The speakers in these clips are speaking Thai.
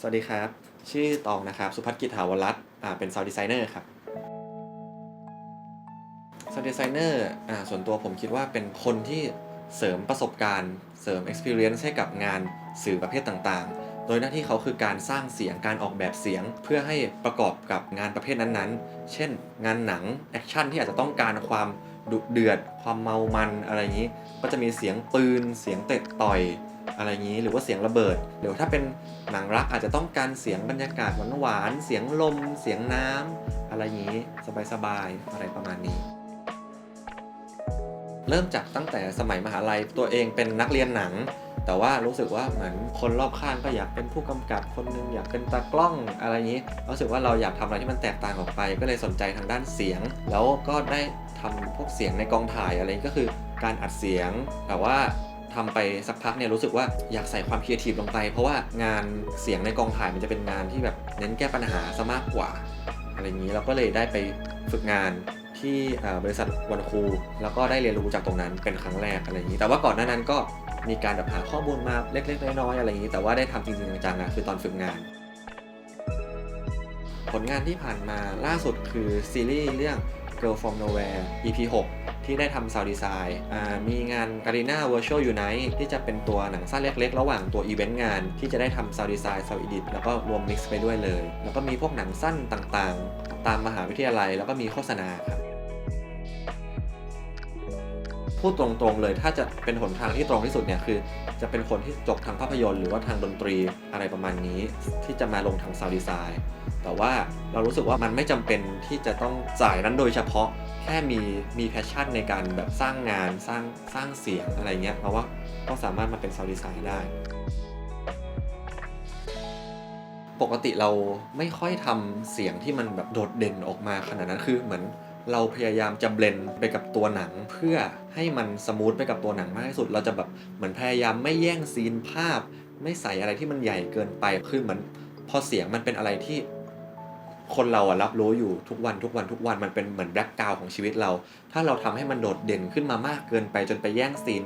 สวัสดีครับ ชื่อตองนะครับ สุพัฒกิจถาวรัตน์อ่าเป็นซาวด์ดีไซเนอร์ครับซาวด์ดีไซเนอร์อ่าส่วนตัวผมคิดว่าเป็นคนที่เสริมประสบการณ์ เสริม experience ให้กับงานสื่อประเภทต่างๆ โดยหน้าที่เขาคือการสร้างเสียง การออกแบบเสียง เพื่อให้ประกอบกับงานประเภทนั้นๆ เช่น งานหนังแอคชั่นที่อาจจะต้องการความดุเดือด ความเมามันอะไรอย่างนี้ ก็จะมีเสียงปืน เสียงเตะต่อย อะไรอย่างนี้ หรือว่าเสียงระเบิดหรือถ้าเป็นหนังรักอาจจะต้องการเสียงบรรยากาศหวานๆเสียงลม เสียงน้ำอะไรอย่างนี้สบายๆอะไรประมาณนี้เริ่มจากตั้งแต่สมัยมหาลัยตัวเองเป็นนักเรียนหนัง แต่ว่ารู้สึกว่าเหมือนคนรอบข้างก็อยากเป็นผู้กำกับคนหนึงอยากเป็นตากล้องอะไรอย่างนี้ รู้สึกว่าเราอยากทำอะไรที่มันแตกต่างออกไป ก็เลยสนใจทางด้านเสียง แล้วก็ได้ทำพวกเสียงในกองถ่ายอะไรก็คือการอัดเสียง แต่ว่า ทำไปสักพักเนี่ยรู้สึกว่าอยากใส่ความครีเอทีฟลงไป เพราะว่างานเสียงในกองถ่ายมันจะเป็นงานที่แบบเน้นแก้ปัญหาซะมากกว่า อะไรอย่างนี้เราก็เลยได้ไปฝึกงานที่บริษัทวันคูแล้วก็ได้เรียนรู้จากตรงนั้นเป็นครั้งแรกอะไรอย่างนี้ แต่ว่าก่อนหน้านั้นก็มีการแบบหาข้อมูลมาเล็กๆน้อยๆอะไรอย่างนี้ แต่ว่าได้ทำจริงๆจังๆอะคือตอนฝึกงาน ผลงานที่ผ่านมาล่าสุดคือซีรีส์เรื่อง Girl from Nowhere EP 6 ที่ได้ทำซาวด์ดีไซน์มีงาน Arena Virtual Unite ที่จะเป็นตัวหนังสั้นเล็กๆ ระหว่างตัวอีเวนต์งาน ที่จะได้ทำซาวด์ดีไซน์ซาวด์อิดิแล้วก็รวมมิกซ์ไปด้วยเลย แล้วก็มีพวกหนังสั้นต่างๆ ตามมหาวิทยาลัย แล้วก็มีโฆษณาครับ พูดตรงๆเลยถ้าจะเป็นหนทางที่ตรงที่สุดเนี่ยคือจะเป็นคนที่จบทางภาพยนตร์หรือว่าทางดนตรีอะไรประมาณนี้ ที่จะมาลงทางซาวด์ดีไซน์แต่ว่าเรารู้สึกว่ามันไม่จำเป็นที่จะต้องจ่ายนั้นโดยเฉพาะแค่มีมีแพชชั่นในการแบบสร้างงานสร้างสร้างเสียงอะไรเงี้ยเพราะว่าก็สามารถมาเป็นซาวด์ดีไซน์ได้ปกติเราไม่ค่อยทำเสียงที่มันแบบโดดเด่นออกมาขนาดนั้นคือเหมือน เราพยายามจะเบลนไปกับตัวหนังเพื่อให้มันสมูทไปกับตัวหนังมากที่สุด เราจะแบบเหมือนพยายามไม่แย่งซีนภาพ ไม่ใส่อะไรที่มันใหญ่เกินไปคือเหมือนพอเสียงมันเป็นอะไรที่คนเราอะรับรู้อยู่ทุกวันทุกวันทุกวันมันเป็นเหมือนแบ็กกราวของชีวิตเรา ถ้าเราทำให้มันโดดเด่นขึ้นมามากเกินไปจนไปแย่งซีน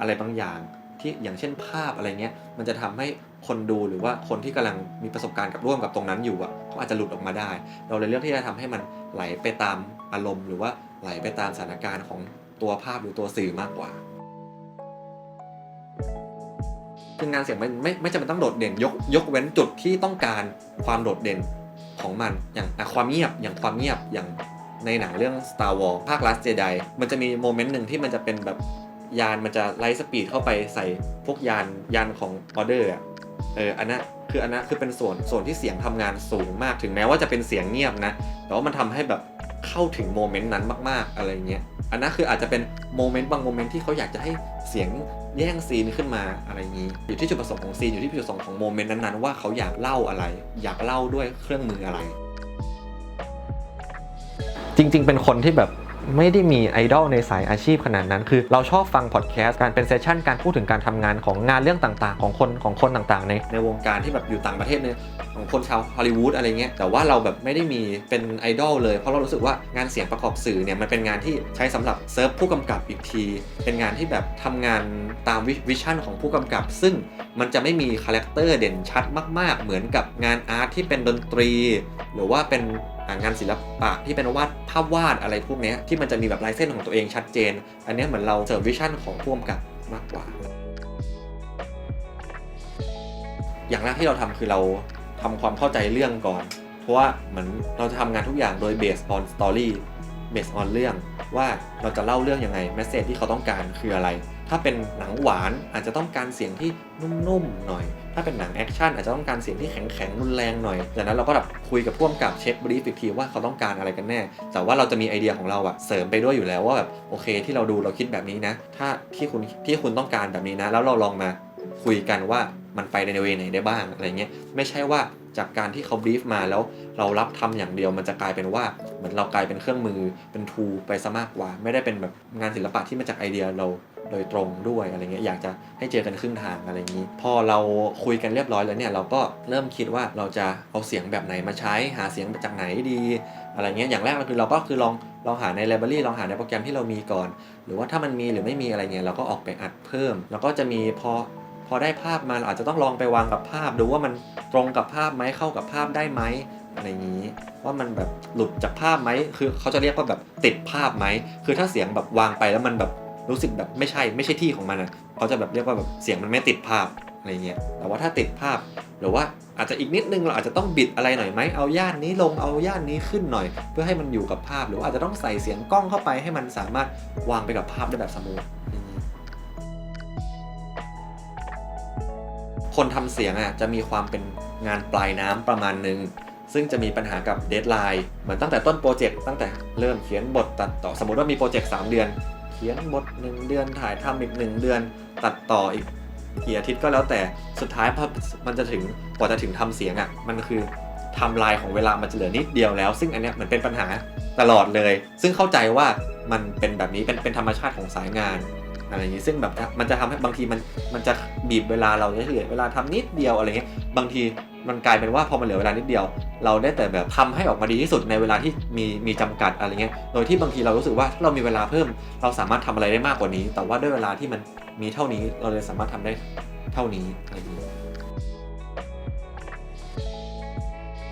อะไรบางอย่าง ที่อย่างเช่นภาพอะไรเงี้ยมันจะทำให้คนดูหรือว่าคนที่กำลังมีประสบการณ์กับร่วมกับตรงนั้นอยู่อะเขาอาจจะหลุดออกมาได้ เราเลยเลือกที่จะทำให้มันไหลไปตามอารมณ์ หรือว่าไหลไปตามสถานการณ์ของตัวภาพหรือตัวสื่อมากกว่าคืองานเสียงมันไม่ไม่จำเป็นต้องโดดเด่นยกยกเว้นจุดที่ต้องการความโดดเด่นของมันอย่างความเงียบอย่างความเงียบอย่างในหนังเรื่อง Star Wars ภาค Last Jedi มันจะมีโมเมนต์หนึ่งที่มันจะเป็นแบบ ยานมันจะไล่สปีดเข้าไปใส่พวกยานยานของออเดอร์อะเอออันนั้นคืออันนั้นคือเป็นส่วนส่วนที่เสียงทำงานสูงมากถึงแม้ว่าจะเป็นเสียงเงียบนะ แต่ว่ามันทำให้แบบเข้าถึงโมเมนต์นั้นมาก ๆ อะไรเงี้ยอันนั้นคืออาจจะเป็นโมเมนต์บางโมเมนต์ที่เขาอยากจะให้เสียงแย่งซีนขึ้นมาอะไรอย่างนี้ อยู่ที่จุดประสงค์ของซีนอยู่ที่จุดประสงค์ของโมเมนต์นั้นๆว่าเขาอยากเล่าอะไร อยากเล่าด้วยเครื่องมืออะไร จริง ๆ เป็นคนที่แบบ ไม่ได้มีไอดอลในสายอาชีพขนาดนั้น คือเราชอบฟังพอดแคสต์การเป็นเซสชั่นการพูดถึงการทำงานของงานเรื่องต่างๆ ของคนของคนต่างๆ ในในวงการที่แบบอยู่ต่างประเทศเนี่ยของคนชาวฮอลลีวูดอะไรเงี้ยแต่ว่าเราแบบไม่ได้มีเป็นไอดอลเลยเพราะเรารู้สึกว่างานเสียงประกอบสื่อเนี่ยมันเป็นงานที่ใช้สำหรับเซิร์ฟผู้กำกับอีกที เป็นงานที่แบบทำงานตามวิชั่นของผู้กำกับ ซึ่งมันจะไม่มีคาแรคเตอร์เด่นชัดมาก ๆ เหมือนกับงานอาร์ตที่เป็นดนตรี หรือว่าเป็นงานศิลปะที่เป็นวาดภาพวาดอะไรพวกนี้ที่มันจะมีแบบลายเส้นของตัวเองชัดเจน อันนี้เหมือนเราเสริมวิชั่นของผู้กำกับมากกว่า อย่างแรกที่เราทำคือเราทำความเข้าใจเรื่องก่อน เพราะว่าเหมือนเราจะทำงานทุกอย่างโดย based on story based on เบสออนเรื่องว่าเราจะเล่าเรื่องยังไง message ที่เขาต้องการคืออะไร ถ้าเป็นหนังหวานอาจจะต้องการเสียงที่นุ่มๆหน่อย ถ้าเป็นหนังแอคชั่นอาจจะต้องการเสียงที่แข็งๆรุนแรงหน่อยจากนั้นเราก็แบบคุยกับพ่วงกับเช็คบรีฟอีกทีว่าเขาต้องการอะไรกันแน่ แต่ว่าเราจะมีไอเดียของเราอะเสริมไปด้วยอยู่แล้วว่าแบบโอเค ที่เราดูเราคิดแบบนี้นะ ถ้าที่คุณที่คุณต้องการแบบนี้นะ แล้วเราลองมาคุยกันว่ามันไปในเวไหนได้บ้างอะไรเงี้ยไม่ใช่ว่า จากการที่เขาบรีฟมาแล้วเรารับทำอย่างเดียว มันจะกลายเป็นว่าเหมือนเรากลายเป็นเครื่องมือเป็นทูไปซะมากกว่า ไม่ได้เป็นแบบงานศิลปะที่มาจากไอเดียเราโดยตรงด้วยอะไรเงี้ยอยากจะให้เจอกันครึ่งทางอะไรอย่างนี้ พอเราคุยกันเรียบร้อยแล้วเนี่ยเราก็เริ่มคิดว่าเราจะเอาเสียงแบบไหนมาใช้หาเสียงจากไหนดีอะไรเงี้ยอย่างแรกก็คือเราก็คือลองลองหาในไลบรารีลองหาในโปรแกรมที่เรามีก่อน หรือว่าถ้ามันมีหรือไม่มีอะไรเงี้ยเราก็ออกไปอัดเพิ่ม แล้วก็จะมีพอพพอได้ภาพมาเราอาจจะต้องลองไปวางกับภาพดูว่ามัน ตรงกับภาพไหมเข้ากับภาพได้ไหมอะไรนี้ ว่ามันแบบหลุดจากภาพไหมคือเขาจะเรียกว่าแบบติดภาพไหมคือถ้าเสียงแบบวางไปแล้วมันแบบรู้สึกแบบไม่ใช่ไม่ใช่ที่ของมันอะเขาจะแบบเรียกว่าแบบเสียงมันไม่ติดภาพอะไรเงี้ยแต่ว่าถ้าติดภาพหรือว่าอาจจะอีกนิดนึงเราอาจจะต้องบิดอะไรหน่อยไหมเอาย่านนี้ลงเอาย่านนี้ขึ้นหน่อย เพื่อให้มันอยู่กับภาพ หรือว่าอาจจะต้องใส่เสียงกล้องเข้าไปให้มันสามารถวางไปกับภาพได้แบบสมูท คนทำเสียงอะจะมีความเป็นงานปลายน้ำประมาณหนึ่งซึ่งจะมีปัญหากับเดทไลน์เหมือนตั้งแต่ต้นโปรเจกต์ตั้งแต่เริ่มเขียนบทตัดต่อสมมติว่ามีโปรเจกต์3เดือน เขียนบท 1 เดือนถ่ายทำอีก 1 เดือน ตัดต่ออีกกี่อาทิตย์ก็แล้วแต่สุดท้ายพอมันจะถึงกว่าจะถึงทำเสียงอะมันคือไทำลายของเวลามันจะเหลือนิดเดียวแล้ว ซึ่งอันเนี้ยมันเป็นปัญหาตลอดเลย ซึ่งเข้าใจว่ามันเป็นแบบนี้เป็นเป็นธรรมชาติของสายงาน อะไรอย่างนี้ซึ่งแบบมันจะทำให้บางทีมันมันจะบีบเวลาเราเหลือเวลาทำนิดเดียวอะไรเงี้ยบางทีมันกลายเป็นว่าพอมันเหลือเวลานิดเดียว เราได้แต่แบบทำให้ออกมาดีที่สุดในเวลาที่มีมีจำกัดอะไรเงี้ยโดยที่บางทีเรารู้สึกว่าถ้าเรามีเวลาเพิ่ม เราสามารถทำอะไรได้มากกว่านี้ แต่ว่าด้วยเวลาที่มันมีเท่านี้เราเลยสามารถทำได้เท่านี้อะไรอย่างนี้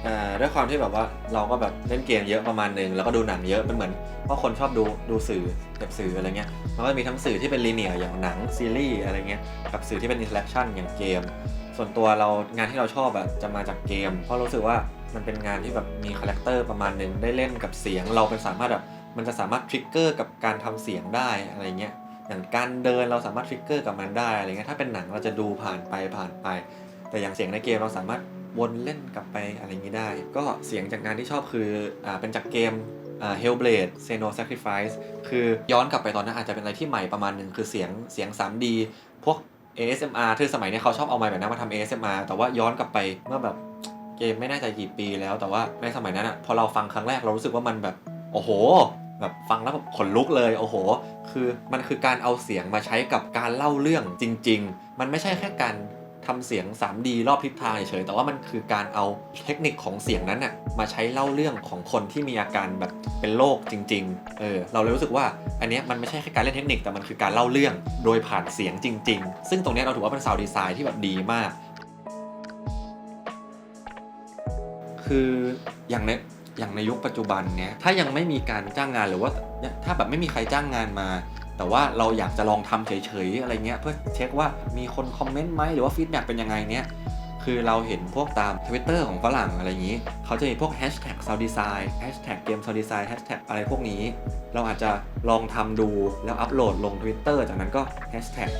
อ่าด้วยความที่แบบว่าเราก็แบบเล่นเกมเยอะประมาณหนึ่งแล้วก็ดูหนังเยอะมันเหมือนเพราะคนชอบดูดูสื่อแบบสื่ออะไรเงี้ยมันก็มีทั้งสื่อที่เป็นลีเนียอย่างหนังซีรีส์อะไรเงี้ยกับสื่อที่เป็นอินเทอร์แอคชั่นอย่างเกม ส่วนตัวเรางานที่เราชอบอะจะมาจากเกม เพราะรู้สึกว่ามันเป็นงานที่แบบมีคาแรคเตอร์ประมาณหนึ่งได้เล่นกับเสียงเราเป็นสามารถแบบมันจะสามารถทริกเกอร์กับการทำเสียงได้อะไรเงี้ยอย่างการเดินเราสามารถทริกเกอร์กับมันได้อะไรเงี้ยถ้าเป็นหนังเราจะดูผ่านไปผ่านไป แต่อย่างเสียงในเกมเราสามารถ วนเล่นกลับไปอะไรอย่างนี้ได้ ก็เสียงจากงานที่ชอบคืออ่าเป็นจากเกมอ่า Hellblade Senua Sacrifice คือย้อนกลับไปตอนนั้นอาจจะเป็นอะไรที่ใหม่ประมาณหนึ่งคือเสียงเสียง 3D พวก ASMR คือสมัยนี้เขาชอบเอาไมค์แบบนั้นมาทำ ASMR แต่ว่าย้อนกลับไปเมื่อแบบเกมไม่น่ใจะกี่ปีแล้วแต่ว่าในสมัยนั้นอะพอเราฟังครั้งแรกเรารู้สึกว่ามันแบบโอ้โหแบบฟังแล้วแบบขนลุกเลยโอ้โห คือมันคือการเอาเสียงมาใช้กับการเล่าเรื่องจริง ๆ มันไม่ใช่แค่การ ทำเสียง 3D รอบทิศทางเฉยๆแต่ว่ามันคือการเอาเทคนิคของเสียงนั้นน่ะมาใช้เล่าเรื่องของคนที่มีอาการแบบเป็นโรคจริง ๆ เออเราเลยรู้สึกว่าอันเนี้ยมันไม่ใช่แค่การเล่นเทคนิคแต่มันคือการเล่าเรื่องโดยผ่านเสียงจริง ๆ ซึ่งตรงนี้เราถือว่าเป็นซาวด์ดีไซน์ที่แบบดีมาก คืออย่างในอย่างในยุคปัจจุบันเนี้ยถ้ายังไม่มีการจ้างงานหรือว่าถ้าแบบไม่มีใครจ้างงานมา แต่ว่าเราอยากจะลองทำเฉยๆอะไรเงี้ย เพื่อเช็คว่ามีคนคอมเมนต์ไหมหรือว่าฟีดแบ็กเป็นยังไงเนี้ยคือเราเห็นพวกตาม Twitter ของฝรั่งอะไรอย่างนี้ เขาจะมีพวก Hashtag Sound Design Hashtag Game Sound Design Hashtag อะไรพวกนี้ เราอาจจะลองทำดูแล้วอัปโหลดลง Twitter จากนั้นก็ Hashtag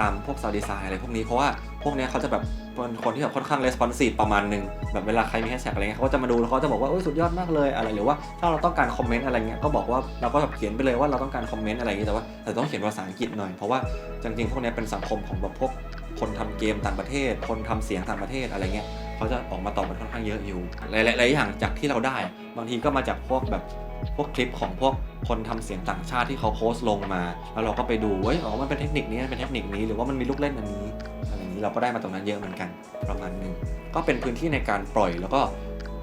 ตามพวก Sound Design อะไรพวกนี้เพราะว่าพวกเนี้ยเขาจะแบบเป็นคนที่แบบค่อนข้าง responsive ประมาณหนึ่งแบบเวลาใครมี Hashtag อะไรเงี้ยเขาก็จะมาดูแล้วเขาจะบอกว่าโอ้ยสุดยอดมากเลยอะไรหรือว่าถ้าเราต้องการคอมเมนต์อะไรเงี้ยก็บอกว่าเราก็แบบเขียนไปเลยว่าเราต้องการคอมเมนต์อะไรอย่างงี้ยแต่ว่าแต่ต้องเขียนภาษาอังกฤษหน่อยเพราะว่าจริงๆ พวกนี้เป็นสังคมของแบบพวกคนทำเกมต่างประเทศ คนทำเสียงต่างประเทศอะไรเงี้ยเขาจะออกมาตอบมันค่อนข้างเยอะอยู่หลายๆอย่างจากที่เราได้ บางทีก็มาจากพวกแบบพวกคลิปของพวกคนทำเสียงต่างชาติที่เขาโพสต์ลงมา แล้วเราก็ไปดูเว้ยอ๋อมันเป็นเทคนิคนี้เป็นเทคนิคนี้หรือว่ามันมีลูกเล่นอันนี้อะไรนี้เราก็ได้มาตรงนั้นเยอะเหมือนกันประมาณนึงก็เป็นพื้นที่ในการปล่อยแล้วก็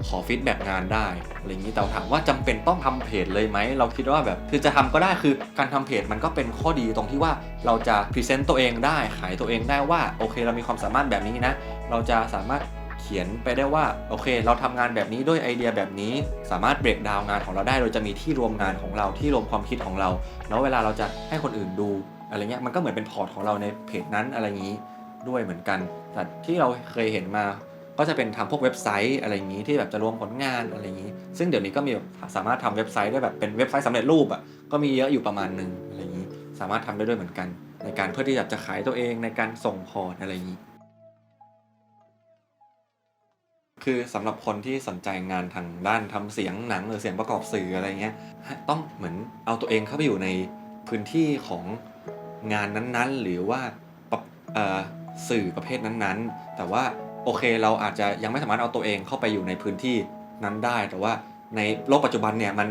ขอฟีดแบ็กงานได้อะไรอย่างนี้แต่ถามว่าจำเป็นต้องทำเพจเลยไหม เราคิดว่าแบบคือจะทำก็ได้คือการทำเพจมันก็เป็นข้อดีตรงที่ว่าเราจะพรีเซนต์ตัวเองได้ขายตัวเองได้ว่าโอเค เรามีความสามารถแบบนี้นะ เราจะสามารถ เขียนไปได้ว่าโอเค เราทำงานแบบนี้ด้วยไอเดียแบบนี้ สามารถเบรกดาวงานของเราได้โดยจะมีที่รวมงานของเราที่รวมความคิดของเรา แล้วเวลาเราจะให้คนอื่นดูอะไรเงี้ยมันก็เหมือนเป็นพอร์ตของเราในเพจนั้นอะไรอย่างนี้ด้วยเหมือนกัน แต่ที่เราเคยเห็นมาก็จะเป็นทำพวกเว็บไซต์อะไรอย่างนี้ที่แบบจะรวมผลงานอะไรอย่างนี้ ซึ่งเดี๋ยวนี้ก็มีแบบสามารถทำเว็บไซต์ได้แบบเป็นเว็บไซต์สำเร็จรูปอะก็มีเยอะอยู่ประมาณหนึ่งอะไรอย่างนี้ สามารถทำได้ด้วยเหมือนกัน ในการเพื่อที่จะขายตัวเองในการส่งพอร์ตอะไรอย่างนี้ คือสำหรับคนที่สนใจงานทางด้านทำเสียงหนังหรือเสียงประกอบสื่ออะไรเงี้ยต้องเหมือนเอาตัวเองเข้าไปอยู่ในพื้นที่ของงานนั้นๆ หรือว่าสื่อประเภทนั้นๆ แต่ว่าโอเคเราอาจจะยังไม่สามารถเอาตัวเองเข้าไปอยู่ในพื้นที่นั้นได้ แต่ว่าในโลกปัจจุบันเนี่ยมัน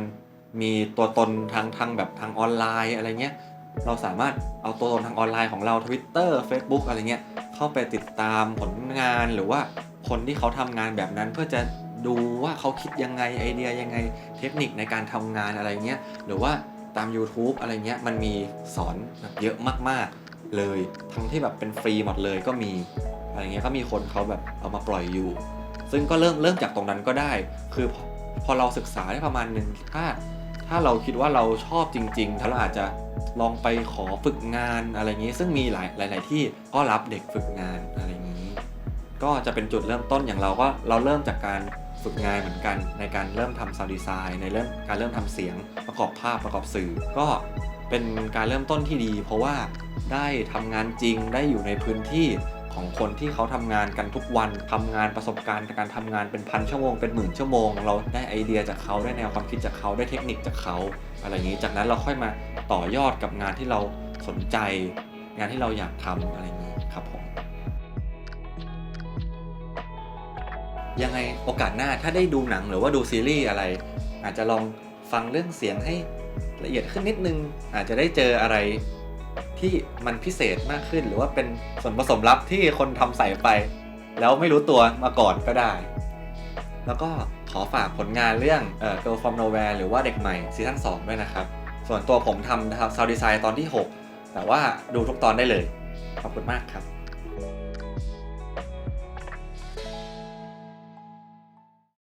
มีตัวตนทางทางแบบทางออนไลน์อะไรเงี้ยเราสามารถเอาตัวตนทางออนไลน์ของเรา Twitter Facebook อะไรเงี้ยเข้าไปติดตามผลงานหรือว่า คนที่เขาทำงานแบบนั้นเพื่อจะดูว่าเขาคิดยังไงไอเดียยังไงเทคนิคในการทำงานอะไรเงี้ยหรือว่าตาม YouTube อะไรเงี้ยมันมีสอนแบบเยอะมากๆ เลยทั้งที่แบบเป็นฟรีหมดเลยก็มีอะไรเงี้ยก็มีคนเขาแบบเอามาปล่อยอยู่ ซึ่งก็เริ่มเริ่มจากตรงนั้นก็ได้ คือพอพอเราศึกษาได้ประมาณหนึ่งถ้าถ้าเราคิดว่าเราชอบจริงๆถ้าเราอาจจะลองไปขอฝึกงานอะไรอย่างนี้ซึ่งมีหลายหลาย ๆ ที่ก็รับเด็กฝึกงานอะไรอย่างนี้ ก็จะเป็นจุดเริ่มต้นอย่างเราก็เราเริ่มจากการฝึกงานเหมือนกัน ในการเริ่มทำซาวด์ดีไซน์ในเรื่องการเริ่มทำเสียงประกอบภาพประกอบสื่อ ก็เป็นการเริ่มต้นที่ดี เพราะว่าได้ทำงานจริงได้อยู่ในพื้นที่ของคนที่เขาทำงานกันทุกวันทำงานประสบการณ์การทำงานเป็นพันชั่วโมงเป็นหมื่นชั่วโมง เราได้ไอเดียจากเขาได้แนวความคิดจากเขาได้เทคนิคจากเขาอะไรอย่างนี้ จากนั้นเราค่อยมาต่อยอดกับงานที่เราสนใจ งานที่เราอยากทำอะไรอย่างนี้ครับผม ยังไงโอกาสหน้าถ้าได้ดูหนังหรือว่าดูซีรีส์อะไร อาจจะลองฟังเรื่องเสียงให้ละเอียดขึ้นนิดนึง อาจจะได้เจออะไรที่มันพิเศษมากขึ้น หรือว่าเป็นส่วนผสมลับที่คนทำใส่ไป แล้วไม่รู้ตัวมาก่อนก็ได้ แล้วก็ขอฝากผลงานเรื่องเอ่อ Girl from Nowhere หรือว่าเด็กใหม่ซีซั่น2ด้วยนะครับ ส่วนตัวผมทำนะครับ Sound Design ตอนที่ 6 แต่ว่าดูทุกตอนได้เลย ขอบคุณมากครับ